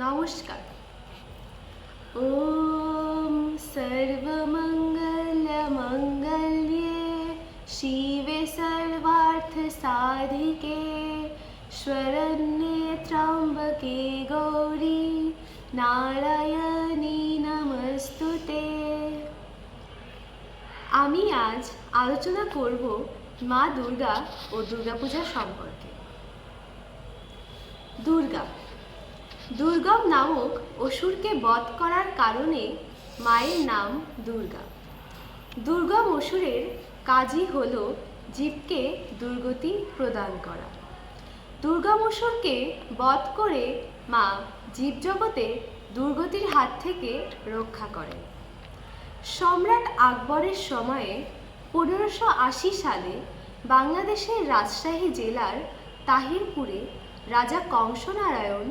নমস্কার ওম সর্বমঙ্গলমঙ্গল্যে শিবে সর্বার্থ সাধিকে শরণ্যে গৌরী নারায়ণী নমস্তুতে আমি আজ আলোচনা করব মা দুর্গা ও দুর্গাপূজা সম্পর্কে। দুর্গা দুর্গম নামক অসুরকে বধ করার কারণে মায়ের নাম দুর্গা। দুর্গম অসুরের কাজই হল জীবকে দুর্গতি প্রদান করা। দুর্গম অসুরকে বধ করে মা জীবজগতে দুর্গতির হাত থেকে রক্ষা করেন। সম্রাট আকবরের সময়ে পনেরোশো আশি সালে বাংলাদেশের রাজশাহী জেলার তাহিরপুরে রাজা কংসনারায়ণ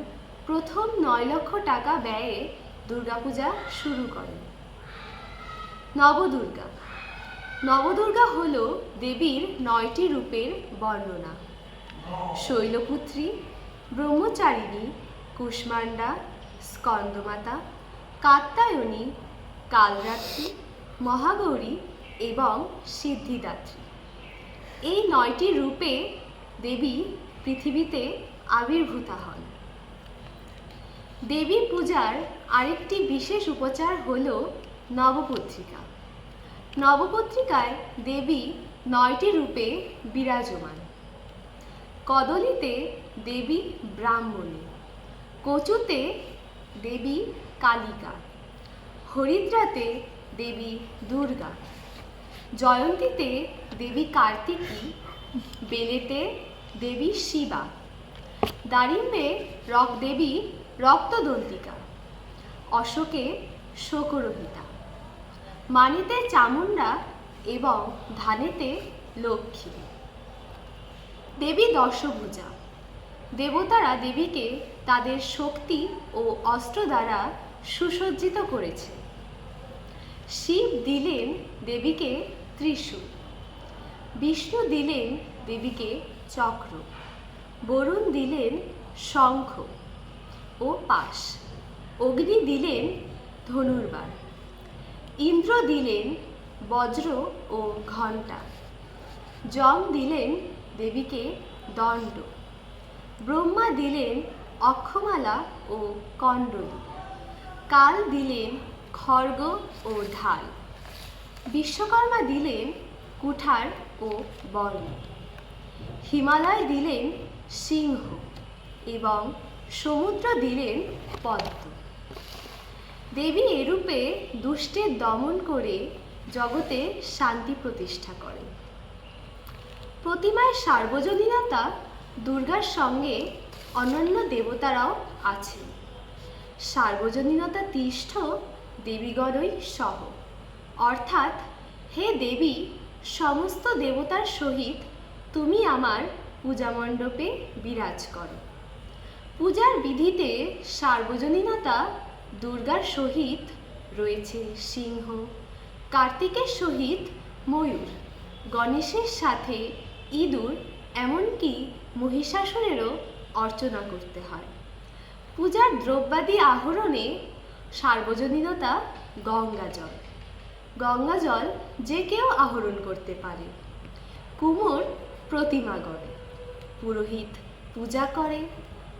প্রথম নয় লক্ষ টাকা ব্যয়ে দুর্গাপূজা শুরু করেন। নবদুর্গা। নবদুর্গা হল দেবীর নয়টি রূপের বর্ণনা। শৈলপুত্রী, ব্রহ্মচারিণী, কুষ্মাণ্ডা, স্কন্দমাতা, কাত্যায়নী, কালরাত্রি, মহাগৌরী এবং সিদ্ধিদাত্রী। এই নয়টি রূপে দেবী পৃথিবীতে আবির্ভূতা হন। দেবী পূজার আরেকটি বিশেষ উপচার হল নবপত্রিকা। নবপত্রিকায় দেবী নয়টি রূপে বিরাজমান। কদলিতে দেবী ব্রাহ্মণী, কচুতে দেবী কালিকা, হরিদ্রাতে দেবী দুর্গা, জয়ন্তীতে দেবী কার্তিকী, বেলেতে দেবী শিবা, দারিম্বে রক দেবী রক্তদন্তিকা। অশোকে শোকরহিতা। মানিতে চামুণ্ডা এবং ধানেতে লক্ষ্মী। দেবী দশভুজা দেবতারা দেবীকে তাদের শক্তি ও অস্ত্র দ্বারা সুসজ্জিত করেছে। শিব দিলেন দেবীকে ত্রিশূল। বিষ্ণু দিলেন দেবীকে চক্র। বরুণ দিলেন শঙ্খ। ও পাশ। অগ্নি দিলেন ধনুর্বার। ইন্দ্র দিলেন বজ্র ও ঘণ্টা। যম দিলেন দেবীকে দণ্ড। ব্রহ্মা দিলেন অক্ষমালা ও কণ্ডলী। কাল দিলেন খড়গ ও ঢাল। বিশ্বকর্মা দিলেন কুঠার ও বর্ণ। হিমালয় দিলেন সিংহ এবং সমুদ্র দিলেন পদ্ম। দেবী এরূপে দুষ্টের দমন করে জগতে শান্তি প্রতিষ্ঠা করেন। প্রতিমায় সার্বজনীনতা দুর্গার সঙ্গে অন্যান্য দেবতারাও আছেন। সার্বজনীনতা তিষ্ঠ দেবীগণই সহ। অর্থাৎ, হে দেবী, সমস্ত দেবতার সহিত তুমি আমার পূজা মণ্ডপে বিরাজ করো। পূজার বিধিতে সার্বজনীনতা দুর্গার সহিত রয়েছে সিংহ, কার্তিকের সহিত ময়ূর, গণেশের সাথে ইঁদুর, এমনকি মহিষাসুরেরও অর্চনা করতে হয়। পূজার দ্রব্যাদি আহরণে সার্বজনীনতা গঙ্গা জল গঙ্গা জল যে কেউ আহরণ করতে পারে। কুমোর প্রতিমা গড়ে। পুরোহিত পূজা করে।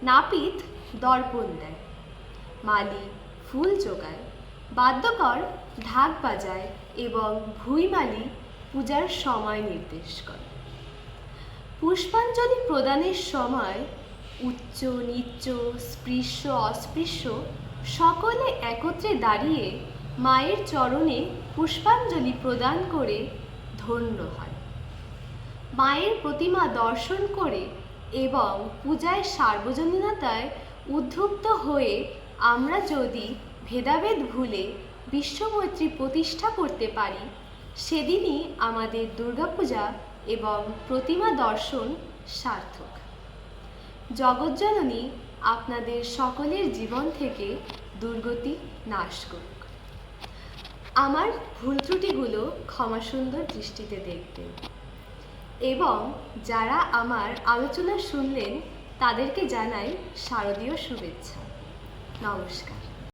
নাপিত দর্পণ দেয়। মালি ফুল জোগায়, বাদ্যকর ঢাক বাজায় এবং ভুইমালি পূজার সময় নির্দেশ করে। পুষ্পাঞ্জলি প্রদানের সময় উচ্চ, নিচ্চ, স্পৃশ্য, অস্পৃশ্য সকলে একত্রে দাঁড়িয়ে মায়ের চরণে পুষ্পাঞ্জলি প্রদান করে ধন্য হয়। মায়ের প্রতিমা দর্শন করে এবং পূজায় সার্বজনীনতায় উদ্ধুক্ত হয়ে আমরা যদি ভেদাভেদ ভুলে বিশ্বমৈত্রী প্রতিষ্ঠা করতে পারি, সেদিনই আমাদের দুর্গাপূজা এবং প্রতিমা দর্শন সার্থক। জগজ্জননী আপনাদের সকলের জীবন থেকে দুর্গতি নাশ করুক। আমার ভুল ত্রুটিগুলো ক্ষমাসুন্দর দৃষ্টিতে দেখবেন। এবং যারা আমার আলোচনা শুনলেন তাদেরকে জানাই শারদীয় শুভেচ্ছা। নমস্কার।